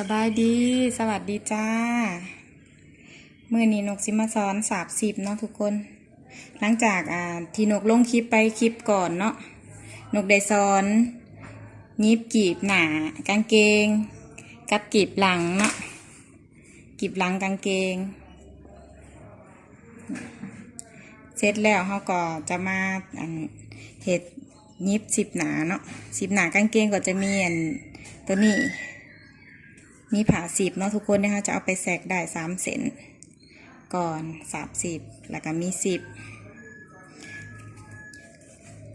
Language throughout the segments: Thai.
สบายดี สวัสดีจ้า มือนี้นกสิมาสอนสาบสิบเนาะทุกคน หลังจากอ่าที่นกลงคลิปไปคลิปก่อนเนาะ นกได้สอน ยิบกีบหนากางเกง กับกีบหลังเนาะ กีบหลังกางเกง เสร็จแล้วเขาก็จะมาเห็ดยิบสิบหนาเนาะสิบหนากางเกงก็จะมีอันตัวนี้ มีผ่าสิบเนาะทุกคนนะคะจะเอาไปแสกได้สามเซนก่อนสามสิบแล้วก็มีสิบ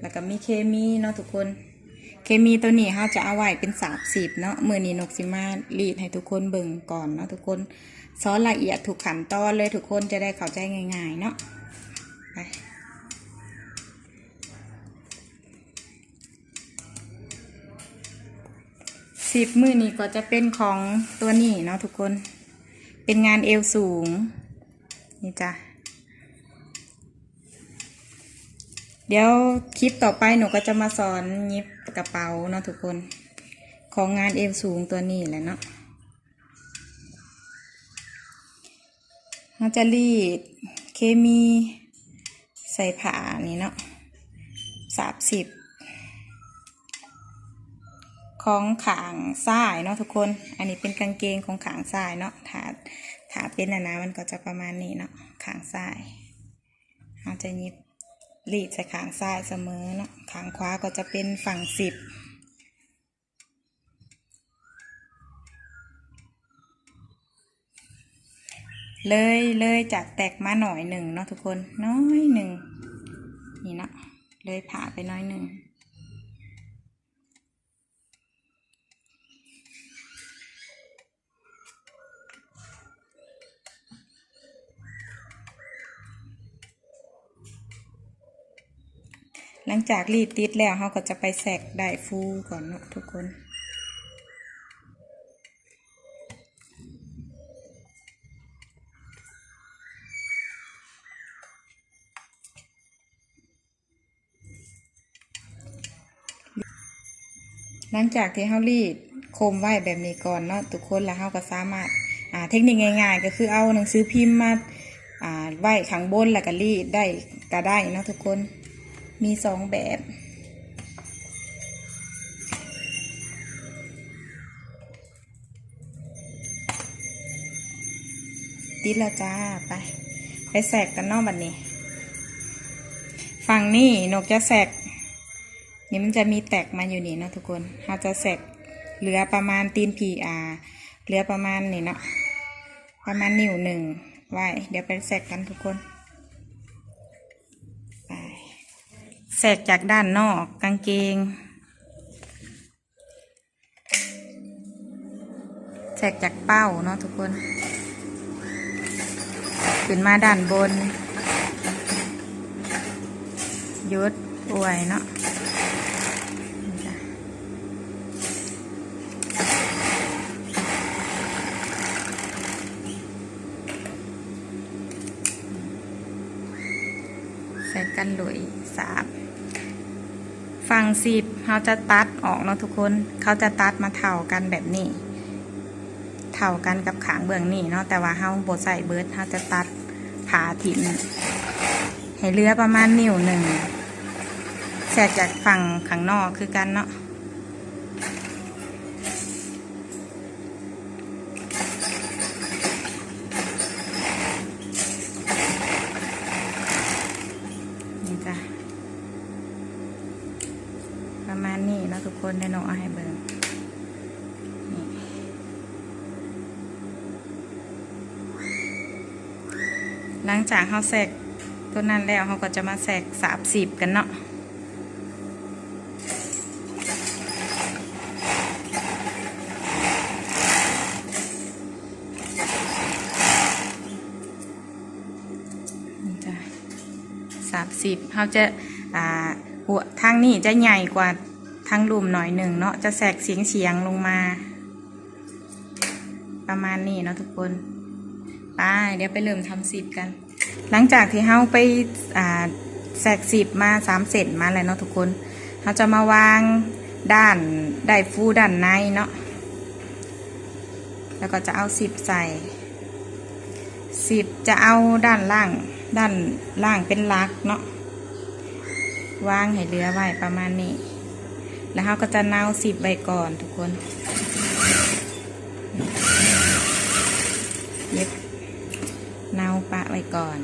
แล้วก็มีเคมีเนาะทุกคน เคมีตัวนี้เขาจะเอาไว้เป็นสามสิบเนาะมือนีนกสิมารีดให้ทุกคนเบิ่งก่อนเนาะทุกคนสอนละเอียดถูกขันตอนเลยทุกคนจะได้เข้าใจง่ายๆเนาะ สิบมือนี้ก็จะเป็นของตัวนี้เนาะทุกคน เป็นงานเอวสูง นี่จ้ะ เดี๋ยวคลิปต่อไปหนูก็จะมาสอนยิบกระเป๋าเนาะทุกคน ของงานเอวสูงตัวนี้แหละเนาะเราจะรีดเคมีใส่ผ้านี่เนาะสามสิบ ของขางซ้ายเนาะทุกคน อันนี้เป็นกางเกงของขางซ้ายเนาะถาถาเป็นนะนะมันก็จะประมาณนี้เนาะขางซ้ายเราจะยิบรีดใส่ขางซ้ายเสมอเนาะขางขวาก็จะเป็นฝั่งสิบเลยเลยจากแตกมาหน่อยหนึ่งเนาะทุกคนน้อยหนึ่งนี่เนาะเลยผ่าไปน้อยหนึ่ง หลังจากรีดติดแล้วเราก็จะไปแสกได้ฟูก่อนเนาะทุกคนหลังจากที่เรารีดโคมไว้แบบนี้ก่อนเนาะทุกคนแล้วเราก็สามารถอ่าเทคนิคง่าย ๆ ก็คือเอาหนังสือพิมพ์มาอ่าไว้ข้างบนแล้วก็รีดได้ก็ได้เนาะทุกคน มีสองแบบ ติดแล้วจ้า ไป ไปแสกกันนอกบัดนนี้ ฝั่งนี้นกจะแสกนี่มันจะมีแตกมาอยู่นี่เนาะทุกคนเราจะแสกเหลือประมาณตีนพีอาเหลือประมาณนี่เนาะประมาณนิ้วหนึ่งไว้ เดี๋ยวไปแสกกันทุกคน ไป แสกจากด้านนอกกางเกง แสกจากเป้าเนาะทุกคน ขึ้นมาด้านบนยุดอวยเนาะใส่กันหลุยสาม สิบเขาจะตัดออกเนาะทุกคน เขาจะตัดมาเท่ากันแบบนี้ เท่ากันกับขางเบื้องนี่เนาะ แต่ว่าเขาบดใส่เบิร์ดเขาจะตัดผาถิ่นให้เลือประมาณนิ้วหนึ่งแสกจากฝั่งข้างนอกคือกันเนาะนี่จ้ะประมาณ บนาะทุกคนได้น้องเอาให้เบิ่งหลังจากเขาแสกตัวนั้นแล้วเขาก็จะมาแสกสามสิบกันเนาะสามสิบเขาจะอ่าหัวทางนี้จะใหญ่กว่า ทางลุมหน่อยหนึ่งเนาะจะแสกเสียงเฉียงลงมา ประมาณนี้เนาะทุกคนไปเดี๋ยวไปเริ่มทำสิบกัน หลังจากที่เฮาไปอ่าแสกสิบมาสามเซนมาแล้วเนาะทุกคนเราจะมาวางด้านได้ฟูด้านในเนาะแล้วก็จะเอาสิบใส่สิบจะเอาด้านล่าง ด้านล่างเป็นลักเนาะวางให้เหลือไว้ประมาณนี้ แล้วเขาก็จะเนาสิบใบก่อนทุกคนเย็บเนาปะไว้ก่อน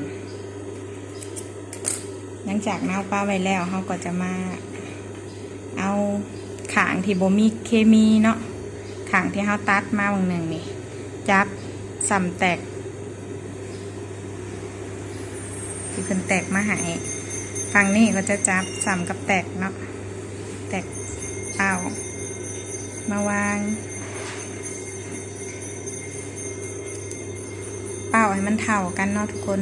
หลังจากเนาปะไว้แล้วเขาก็จะมา เอาขางที่โบมีเคมีเนาะขางที่เขาตัดมาบางหนึ่งนี่ จับสำแตกที่เพิ่นแตกมาหายฝั่งนี้ก็จะจับสำกับแตกเนาะแตก มาวาง เป้าให้มันเท่ากันเนาะทุกคน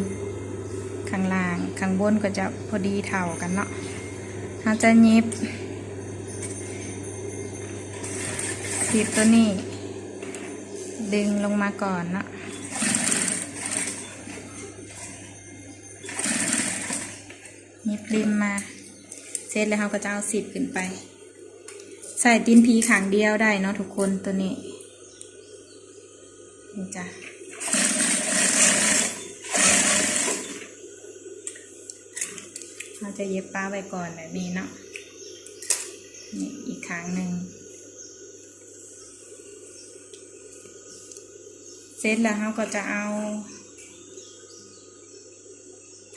ข้างล่างข้างบนก็จะพอดีเท่ากันเนาะเราจะยิบหยิบตัวนี้ ดึงลงมาก่อนเนาะยิบริมมา เสร็จแล้วเราก็จะเอาสิบขึ้นไป ใส่ตีนพีขางเดียวได้เนาะทุกคนตัวนี้นี่จ้ะเราจะเย็บป้าไว้ก่อนแบบนี้เนาะนี่อีกครั้งหนึ่งเสร็จแล้วเราก็จะเอา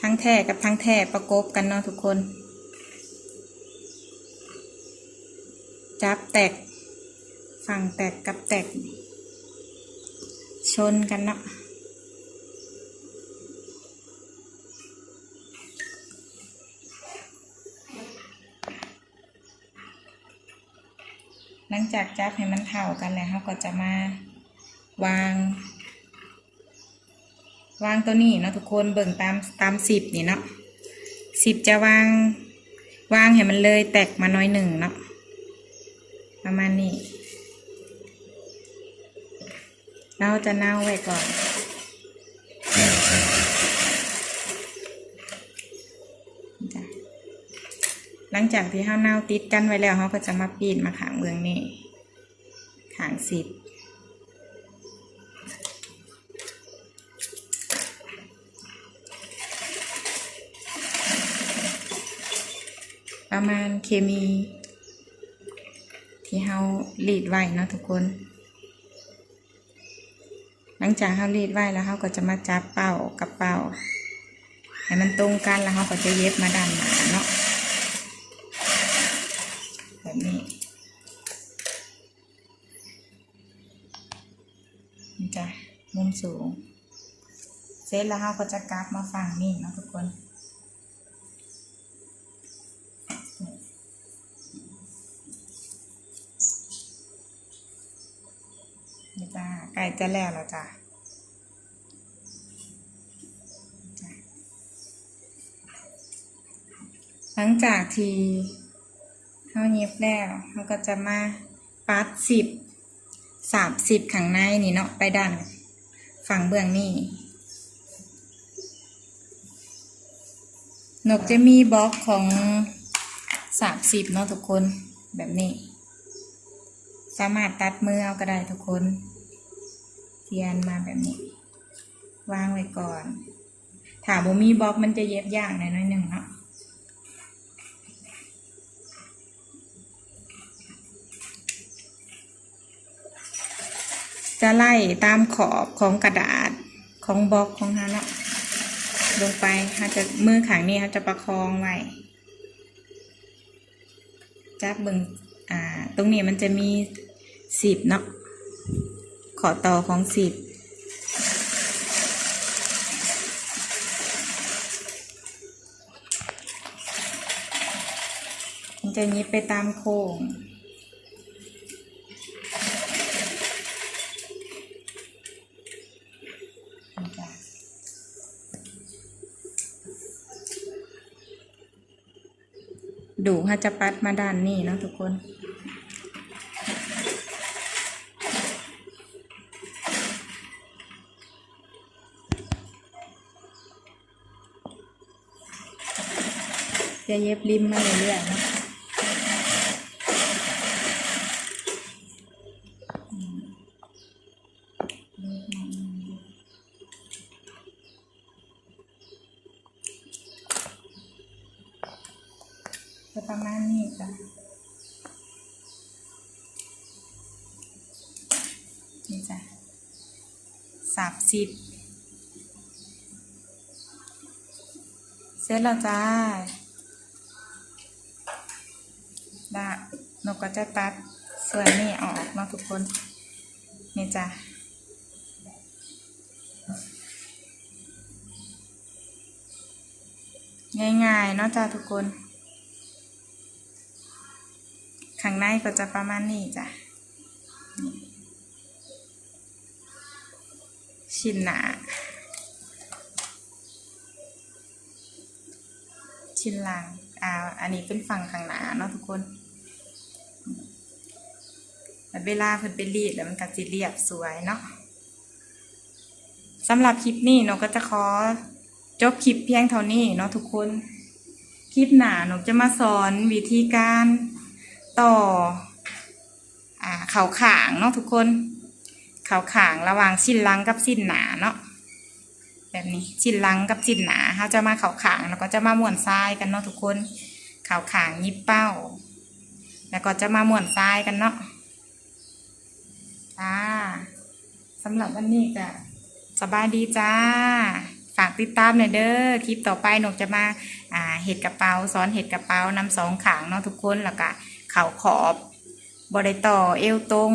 ทั้งแท่กับทั้งแท่ประกบกันเนาะทุกคน จับแตก ฝั่งแตกกับแตก ชนกันเนาะหลังจากจับให้มันเท่ากันแล้วเราก็จะมาวาง วางตัวนี้เนาะทุกคนเบิ่งตามตามสิบนี่เนาะสิบจะวาง วางให้มันเลยแตกมาน้อยหนึ่งเนาะ ประมาณนี้ เราจะเน่าไว้ก่อน หลังจากที่เราเน่าติดกันไว้แล้วเราก็จะมาปีนมาขางเบืองนี่ขางสิบประมาณเคมี ที่เรารีดไว้เนาะทุกคน หลังจากเรารีดไว้แล้วเราก็จะมาจับเป้ากับเป้าให้มันตรงกันแล้วเราก็จะเย็บมาด้านหนาเนาะแบบนี้นี่จ้ะมุมสูง เสร็จแล้วเราก็จะกลับมาฝั่งนี้เนาะทุกคน จ้าไก่จะแล้วแล้วจ้ะจ้ะหลังจากที่เขาเย็บแล้วเขาก็จะมาปัดสิบสามสิบข้างในนี่เนาะไปด้านฝั่งเบื้องนี่นกจะมีบล็อกของสามสิบเนาะทุกคนแบบนี้ สามารถตัดมือเอาก็ได้ทุกคน เทียนมาแบบนี้ วางไว้ก่อนถ้าบ่มีบล็อกมันจะเย็บยากหน่อยหน่อยหนึ่งเนาะจะไล่ตามขอบของกระดาษของบล็อกของฮานะลงไปฮาจะมือขางนี้ฮาจะประคองไว้จับเบึงอ่า ตรงนี้มันจะมีสิบเนาะ ขอต่อของสิบจะยิบไปตามโค้งดูฮะจะปัดมาด้านนี้นะทุกคน จะเย็บริมมาเรื่อยๆนะจะประมาณนี้จ้ะนี่จ้ะสามสิบเสร็จแล้วจ้า ได้นกก็จะตัดส่วนนี้ออกนะทุกคน นี่จ้ะง่ายๆเนาะจ้าทุกคน ข้างในก็จะประมาณนี้จ้ะ ชิ้นหนา ชิ้นล่างอ่า อันนี้เป็นฝั่งข้างหน้าเนาะทุกคน แล้วเวลาเพิ่นไปรีดแล้วมันก็จะเรียบสวยเนาะสำหรับคลิปนี้หนูก็จะขอจบคลิปเพียงเท่านี้เนาะทุกคน คลิปหน้าหนูจะมาสอนวิธีการต่ออ่าเข่าขางเนาะทุกคน เข่าขางระหว่างชิ้นลังกับชิ้นหนาเนาะแบบนี้ชิ้นลังกับชิ้นหนาเขาจะมาเข่าขางแล้วก็จะมาม้วนทรายกันเนาะทุกคนเข่าขางยิบเป้า แล้วก็จะมาม้วนทรายกันเนาะจ้า สำหรับวันนี้ก็สบายดีจ้า ฝากติดตามหน่อยเด้อ คลิปต่อไปหนูจะมาอ่าเห็ดกระเป๋าซ้อนเห็ดกระเป๋านำสองขางเนาะทุกคนแล้วก็เข่าขอบบริต่อเอวตรง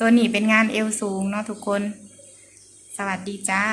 ตัวนี้เป็นงานเอวสูงเนาะทุกคน สวัสดีจ้า